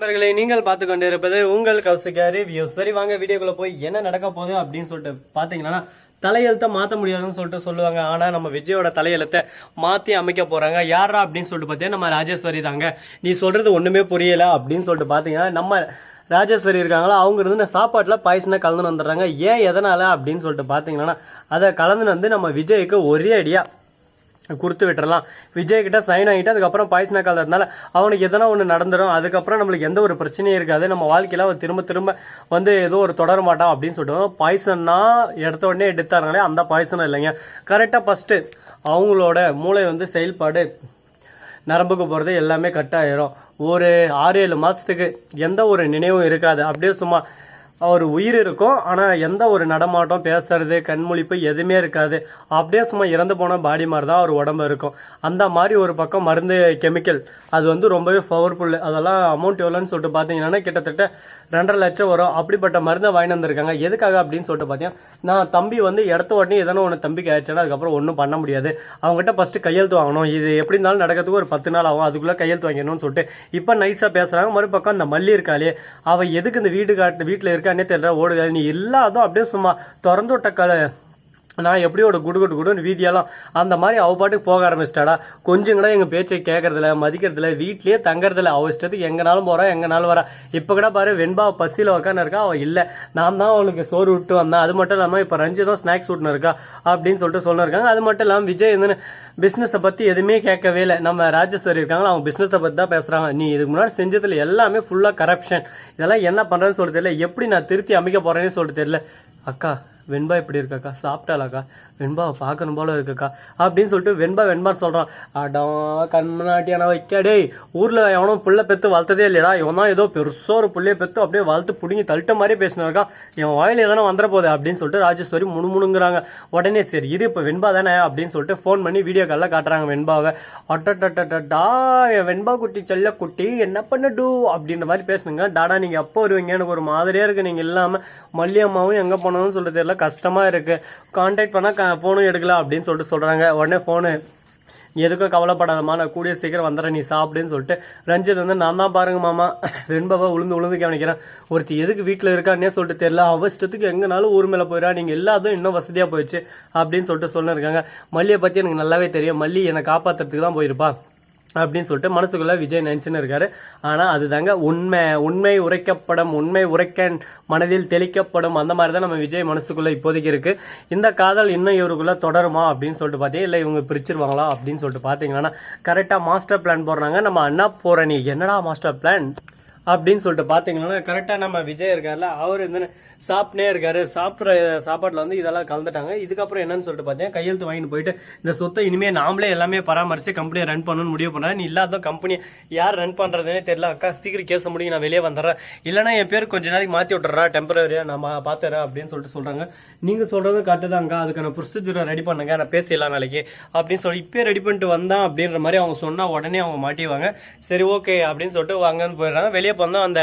நண்பர்களை நீங்கள் பார்த்து கொண்டிருப்பது உங்கள் கௌசிகா ரிவ்யூ சரி வாங்க வீடியோக்குள்ள போய் என்ன நடக்க போகுது அப்படின்னு சொல்லிட்டு பார்த்தீங்கன்னா தலையெழுத்தை மாற்ற முடியாதுன்னு சொல்லிட்டு சொல்லுவாங்க. ஆனால் நம்ம விஜயோட தலையெழுத்தை மாற்றி அமைக்க போகிறாங்க யாரா அப்படின்னு சொல்லிட்டு பார்த்தீங்கன்னா நம்ம ராஜேஸ்வரி தாங்க. நீ சொல்கிறது ஒன்றுமே புரியல அப்படின்னு சொல்லிட்டு பார்த்தீங்கன்னா நம்ம ராஜேஸ்வரி இருக்காங்களா? அவங்க இருந்து இந்த சாப்பாட்டுல கலந்துன்னு வந்துடுறாங்க. ஏன் எதனால் அப்படின்னு சொல்லிட்டு பார்த்தீங்கன்னா அதை கலந்துன்னு வந்து நம்ம விஜய்க்கு ஒரே அடியாக கொடுத்து விட்டுறலாம். விஜய் கிட்ட சைன் ஆகிட்டு அதுக்கப்புறம் பாய்ஸ்னா கலர்னால அவனுக்கு எதனா ஒன்று நடந்துடும் அதுக்கப்புறம் நம்மளுக்கு எந்த ஒரு பிரச்சனையும் இருக்காது. நம்ம வாழ்க்கையில் அவன் திரும்ப திரும்ப வந்து ஏதோ ஒரு தொடர மாட்டான் அப்படின்னு சொல்லிட்டு பாய்சன்னா எடுத்த உடனே எடுத்தாருங்களே அந்த பாய்சனும் இல்லைங்க. கரெக்டாக ஃபஸ்ட்டு அவங்களோட மூளை வந்து செயல்பாடு நரம்புக்கு போகிறது எல்லாமே கட் ஆயிரும். ஒரு ஆறு ஏழு மாதத்துக்கு எந்த ஒரு நினைவும் இருக்காது. அப்படியே சும்மா ஒரு உயிர் இருக்கும் ஆனால் எந்த ஒரு நடமாட்டம் பேசுறது கண்மொழிப்பு எதுவுமே இருக்காது. அப்படியே சும்மா இறந்து போன பாடி மாதிரி தான் ஒரு உடம்பு இருக்கும். அந்த மாதிரி ஒரு பக்கம் மருந்து கெமிக்கல் அது வந்து ரொம்பவே பவர்ஃபுல் அதெல்லாம் அமௌண்ட் எவ்வளோன்னு சொல்லிட்டு பார்த்தீங்கன்னா கிட்டத்தட்ட ரெண்டரை லட்சம் வரும். அப்படிப்பட்ட மருந்தை வாங்கி வந்திருக்காங்க. எதுக்காக அப்படின்னு சொல்லிட்டு பார்த்தீங்கன்னா நான் தம்பி வந்து இடத்த உடனே எதனா ஒன்று தம்பிக்கு ஆயிடுச்சுன்னா அதுக்கப்புறம் ஒன்றும் பண்ண முடியாது. அவங்ககிட்ட ஃபஸ்ட்டு கையெழுத்து வாங்கணும். இது எப்படி இருந்தாலும் நடக்கிறதுக்கு ஒரு பத்து நாள் ஆகும். அதுக்குள்ளே கையெழுத்து வாங்கணும்னு சொல்லிட்டு இப்போ நைஸாக பேசுகிறாங்க மறுபக்கம் அந்த மல்லி இருக்காளே அவள் எதுக்கு இந்த வீடு காட்டு வீட்டில் இருக்கானே தெரியல. ஓடுகாது நீ எல்லாதும் அப்படியே சும்மா திறந்து விட்ட க நான் எப்படி ஒரு குடு குடு குடுன்னு வீதியெல்லாம். அந்த மாதிரி அவ பாட்டுக்கு போக ஆரம்பிச்சிட்டாடா. கொஞ்சம் கூட எங்கள் பேச்சை கேட்கறதில்ல மதிக்கிறதில்ல வீட்லேயே தங்கறதில்ல. அவ இஷ்டத்துக்கு எங்கனாலும் போகிறான் எங்கனாலும் வரா. இப்போ கூட பாரு வெண்பா பசியில் உட்காந்து இருக்கா? அவள் இல்லை. நான் தான் அவளுக்கு சோறு விட்டு வந்தேன் அது மட்டும் இல்லாமல் இப்போ ரஞ்சிதம் ஸ்நாக்ஸ் விட்டுன்னு இருக்கா? அப்படின்னு சொல்லிட்டு சொல்லிருக்காங்க. அது மட்டும் இல்லாமல் விஜய் வந்து பிஸ்னஸை பற்றி எதுவுமே கேட்கவே இல்லை. நம்ம ராஜேஸ்வரி இருக்காங்களா? அவங்க பிஸ்னஸை பற்றி தான் பேசுகிறாங்க நீ இதுக்கு முன்னாடி செஞ்சதில் எல்லாமே ஃபுல்லாக கரப்ஷன் இதெல்லாம் என்ன பண்ணுறேன்னு சொல்லிட்டு தெரியல. எப்படி நான் திருத்தி அமைக்க போகிறேன்னு சொல்லிட்டு தெரியல. அக்கா வெண்பா எப்படி இருக்காக்கா? சாப்பிட்டாலாக்கா வெண்பாவை பார்க்கணும் போல இருக்குக்கா. அப்படின்னு சொல்லிட்டு வெண்பா வெண்பா சொல்கிறான் அடம் கண்மநாட்டியான வைக்க டேய் ஊரில் எவனும் புள்ள பெற்று வளர்த்ததே இல்லையடா இவன் தான் ஏதோ பெருசாக ஒரு புள்ளைய பெற்று அப்படியே வளர்த்து பிடிங்கி தள்ளிட்ட மாதிரியே பேசினாக்கா இவன் வாயில் எதனா வந்துட போகுது அப்படின்னு சொல்லிட்டு ராஜேஸ்வரி முணுமுணுங்கிறாங்க. உடனே சரி இது இப்போ வெண்பா தானே அப்படின்னு சொல்லிட்டு ஃபோன் பண்ணி வீடியோ காலில் காட்டுறாங்க வெண்பாவை. அட்டட்டட்டா என் வெண்பா குட்டி செல்ல குட்டி என்ன பண்ணடு? அப்படின்ற மாதிரி பேசுனுங்க. டாடா நீங்கள் எப்போ வருவீங்க? எனக்கு ஒரு மாதிரியே இருக்குது நீங்கள் இல்லாமல் மல்லியம்மாவும் எங்கே போனோம்னு சொல்லிட்டு தெரியல. கஷ்டமாக இருக்குது கான்டாக்ட் பண்ணால் ஃபோனும் எடுக்கல அப்படின்னு சொல்லிட்டு சொல்கிறாங்க உடனே ஃபோனு நீ எதுக்கும் கவலைப்படாதம்மா நான் கூடிய சீக்கிரம் வந்துடுறேன் நீ சாப்பிடுன்னு சொல்லிட்டு ரஞ்சித் வந்து நான் தான் பாருங்க மாமா. வெண்பாவை உளுந்து உளுந்து கவனிக்கிறேன். ஒருத்தி எதுக்கு வீட்டில் இருக்கான்னே சொல்லிட்டு தெரியல. அவசரத்துக்கு எங்கனாலும் ஊர் மேலே போயிடா நீங்கள் எல்லாத்தையும் இன்னும் வசதியாக போயிடுச்சு அப்படின்னு சொல்லிட்டு சொல்லிருக்காங்க. மல்லியை பற்றி எனக்கு நல்லாவே தெரியும். மல்லி என்னை காப்பாற்றுறதுக்கு தான் போயிருப்பா. அப்படின்னு சொல்லிட்டு மனசுக்குள்ளே விஜய் நினச்சின்னு இருக்காரு. ஆனால் அதுதாங்க உண்மை. உண்மை உரைக்கப்படும் உண்மை உரைக்க மனதில் தெளிக்கப்படும் அந்த மாதிரி தான் நம்ம விஜய் மனசுக்குள்ளே இப்போதைக்கு இருக்குது இந்த காதல் இன்னும் இவருக்குள்ளே தொடருமா அப்படின்னு சொல்லிட்டு பார்த்தீங்க இல்லை இவங்க பிரிச்சிருவாங்களா அப்படின்னு சொல்லிட்டு பார்த்தீங்கன்னா கரெக்டாக மாஸ்டர் பிளான் போடுறாங்க. நம்ம அண்ணா போகிற நீ. என்னடா மாஸ்டர் பிளான் அப்படின்னு சொல்லிட்டு பார்த்தீங்கன்னா கரெக்டாக நம்ம விஜய் இருக்கார்ல அவர் வந்து சாப்பிட்டே இருக்காரு. சாப்பிட்ற சாப்பாட்டில் வந்து இதெல்லாம் கலந்துட்டாங்க. இதுக்கப்புறம் என்னன்னு சொல்லிட்டு பார்த்தீங்கன்னா கையெழுத்து வாங்கிட்டு போயிட்டு இந்த சொத்தை இனிமேல் நாமளே எல்லாமே பராமரித்து கம்பெனியை ரன் பண்ணணும்னு முடிவு பண்ணுறேன் நீ இல்லாத கம்பெனி யார் ரன் பண்ணுறதுனே தெரியல. அக்கா சீக்கிரம் கேச முடியும் நான் வெளியே வந்துடுறேன். இல்லைனா என் பேர் கொஞ்ச நாளைக்கு மாற்றி விட்டுறா டெம்பரரியாக நான் பார்த்துறேன் அப்படின்னு சொல்லிட்டு சொல்கிறாங்க நீங்கள் சொல்கிறது கரெக்டு தாங்க அதுக்கான ப்ரொசீஜரை ரெடி பண்ணுங்க. நான் பேசிடலாம் நாளைக்கு அப்படின்னு சொல்லி இப்போ ரெடி பண்ணிட்டு வந்தான் அப்படின்ற மாதிரி அவங்க சொன்னால் உடனே அவங்க மாட்டிவாங்க சரி ஓகே அப்படின்னு சொல்லிட்டு வாங்கன்னு போயிடுறாங்க. வெளியே போனால் அந்த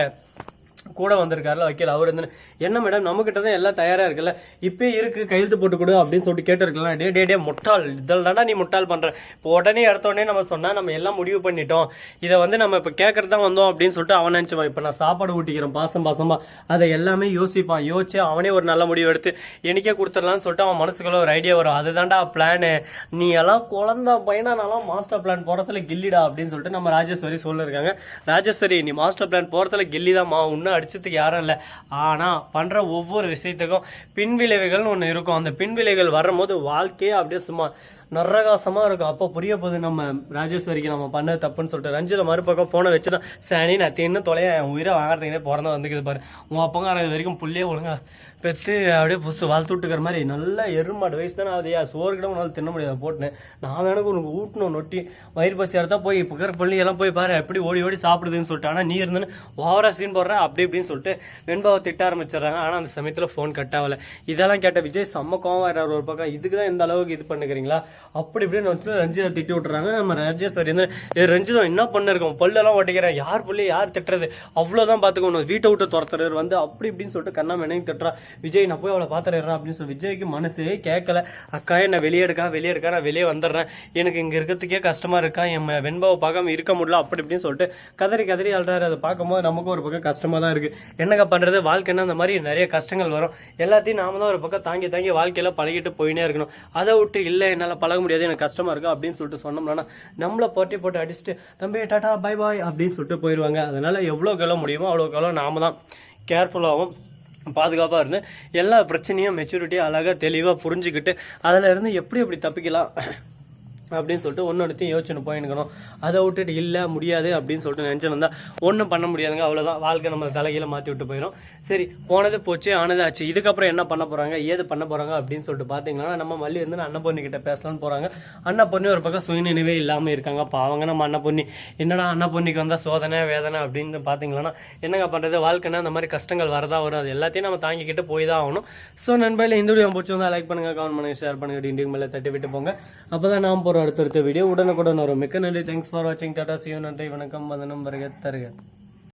கூட வந்திருக்காருல வக்கீல் அவர் வந்து என்ன மேடம் நம்மக்கிட்ட தான் எல்லாம் தயாரா இருக்குல்ல? இப்பயே இருக்கு கையெழுத்து போட்டு கொடு அப்படின்னு சொல்லிட்டு கேட்டிருக்கலாம் டே டே டே முட்டாள். இதில் தானே நீ முட்டாள் பண்ற. இப்போ உடனே எடுத்த உடனே நம்ம சொன்னா நம்ம எல்லாம் முடிவு பண்ணிட்டோம். இதை வந்து நம்ம இப்போ கேட்கறது தான் வந்தோம் அப்படின்னு சொல்லிட்டு அவன் நினைச்சுவான் இப்போ நான் சாப்பாடு ஊட்டிக்கிறேன் பாசம் பாசமா. அதை எல்லாமே யோசிப்பான். யோசிச்சு அவனே ஒரு நல்ல முடிவு எடுத்து எனக்கே கொடுத்துடலாம்னு சொல்லிட்டு அவன் மனசுக்குள்ள ஒரு ஐடியா வரும். அதுதான்டா பிளானு நீ எல்லாம் குழந்தை பையனா நான்லாம் மாஸ்டர் பிளான் போறதுல கில்லிடா அப்படின்னு சொல்லிட்டு நம்ம ராஜேஸ்வரி சொல்லிருக்காங்க. ராஜேஸ்வரி நீ மாஸ்டர் பிளான் போறதுல கில்லி தான்மா இன்னும் அடிச்சதுக்கு யாரும் இல்லை. ஆனால் பண்ணுற ஒவ்வொரு விஷயத்துக்கும் பின்விளைவுகள்னு ஒன்று இருக்கும். அந்த பின்விளைவுகள் வரும்போது வாழ்க்கையே அப்படியே சும்மா நரகாசமாக இருக்கும். அப்போ புரிய போகுது நம்ம ராஜேஸ்வரிக்கு நம்ம பண்ண தப்புன்னு சொல்லிட்டு. ரஞ்சித மறுபக்கம் போன வச்சுதான் சனி நான் தின்னு தொலைய என் உயிரை வாங்குறதுக்கே பிறந்த வந்துக்குது பாரு. உன் அப்பங்க இது வரைக்கும் புள்ளியே ஒழுங்கா பெற்று அப்படியே புதுசு வளர்த்து விட்டுக்கிற மாதிரி. நல்லா எருமாடு வயசு தானே ஆகுதுயா சோறு கிட்ட உன்னால தின்ன முடியாது போட்டுனேன். நான் எனக்கு உனக்கு ஊட்டணும் நொட்டி. வயிறு பசி இடத்தா போய் இப்போ இருக்கிற பள்ளி எல்லாம் போய் பாரு எப்படி ஓடி ஓடி சாப்பிடுதுன்னு சொல்லிட்டு. ஆனால் நீ இருந்துன்னு ஓவரா சீன் போடுற அப்படி இப்படின்னு சொல்லிட்டு வெண்பாவை திட்ட ஆரம்பிச்சிடுறாங்க. ஆனால் அந்த சமயத்தில் ஃபோன் கட் ஆகல. இதெல்லாம் கேட்ட விஜய் செம்ம கோவம் ஒரு பக்கம். இதுக்கு தான் இந்த அளவுக்கு இது பண்ணுக்கிறீங்களா? அப்படி இப்படின்னு வச்சு ரஞ்சிதா திட்டி விட்டுறாங்க. நம்ம ராஜேஸ்வரி வந்து ரஞ்சிதம் என்ன பண்ணிருக்கோம்? பல்லெல்லாம் ஒட்டிக்கிறேன் யார் புள்ளி யார் திட்டுறது? அவ்வளோதான் பார்த்துக்கணும் வீட்டை விட்டு துரத்துறவர் வந்து அப்படி இப்படின்னு சொல்லிட்டு கண்ணா மெனையும் திட்டுறா. விஜய் நான் போய் அவளை பார்த்துறேன் அப்படின்னு சொல்லி விஜய்க்கு மனசே கேட்கல. அக்கா என்னை வெளியே எடுக்கா வெளியே எடுக்கா நான் வெளியே வந்துடுறேன். எனக்கு இங்கே இருக்கிறதுக்கே கஷ்டமாக இருக்கா? என் வெண்பாவை பார்க்காம இருக்க முடியல அப்படி இப்படின்னு சொல்லிட்டு கதறி கதறி அழுறாரு. அதை பார்க்கும்போது நமக்கும் ஒரு பக்கம் கஷ்டமாக தான் இருக்குது என்னங்க பண்ணுறது வாழ்க்கைன்னா அந்த மாதிரி நிறைய கஷ்டங்கள் வரும். எல்லாத்தையும் நாம தான் ஒரு பக்கம் தாங்கி தாங்கி வாழ்க்கையில பழகிட்டு போயினே இருக்கணும். அதை விட்டு இல்லை என்னால் பழக முடியாது எனக்கு கஷ்டமாக இருக்கும் அப்படின்னு சொல்லிட்டு சொன்னோம்னா நம்மளை போட்டி போட்டு அடிச்சுட்டு தம்பி டாட்டா பை பாய் அப்படின்னு சொல்லிட்டு போயிடுவாங்க. அதனால் எவ்வளோ எவ்வளோ முடியுமோ அவ்வளோ எவ்வளோ நாம தான். கேர்ஃபுல்லாகவும் பாதுகாப்பாக இருந்து எல்லா பிரச்சனையும் மெச்சூரிட்டியாக அழகாக தெளிவாக புரிஞ்சுக்கிட்டு அதில் இருந்து எப்படி எப்படி தப்பிக்கலாம்? அப்படின்னு சொல்லிட்டு ஒன்று எடுத்து யோசனை போயினுக்கணும் அதை விட்டுட்டு இல்லை முடியாது அப்படின்னு சொல்லிட்டு நினச்சிருந்தா ஒன்றும் பண்ண முடியாதுங்க. அவ்வளோதான் வாழ்க்கை நம்ம தலைகீழ மாற்றி விட்டு போயிடும் சரி போனது போச்சு ஆனது ஆச்சு. இதுக்கப்புறம் என்ன பண்ண போகிறாங்க ஏது பண்ண போகிறாங்க அப்படின்னு சொல்லிட்டு பார்த்தீங்கன்னா நம்ம மல்லி வந்து அண்ணன் பொண்ணு கிட்ட பேசலாம்னு போகிறாங்க அண்ணன் பொண்ணு ஒரு பக்கம் சுயநினைவே இல்லாமல் இருக்காங்க. பாவங்க நம்ம அண்ணன் பொண்ணு. என்னடா அண்ணன் பொண்ணுக்கு வந்தால் சோதனை வேதனை அப்படின்னு பார்த்தீங்கன்னா என்னங்க பண்ணுறது வாழ்க்கைன்னா இந்த மாதிரி கஷ்டங்கள் வரதா வரும். அது எல்லாத்தையும் நம்ம தாங்கிக்கிட்டு போய் தான் ஆகணும். ஸோ நண்பர்களே இந்த வீடியோ பிடிச்சிருந்தா லைக் பண்ணுங்கள் கமெண்ட் பண்ணுங்க ஷேர் பண்ணுங்க. டிண்டிங் மேலே தட்டி விட்டு போங்க. அப்போ தான் ஒரு போகிற அடுத்தடுத்த வீடியோ உடனுக்குடன் வரும். மிக்க நன்றி. தேங்க்ஸ் ஃபார் வாட்சிங் டாடா சிவன் நன்றி. வணக்கம். வந்தனம் வருக. தருக.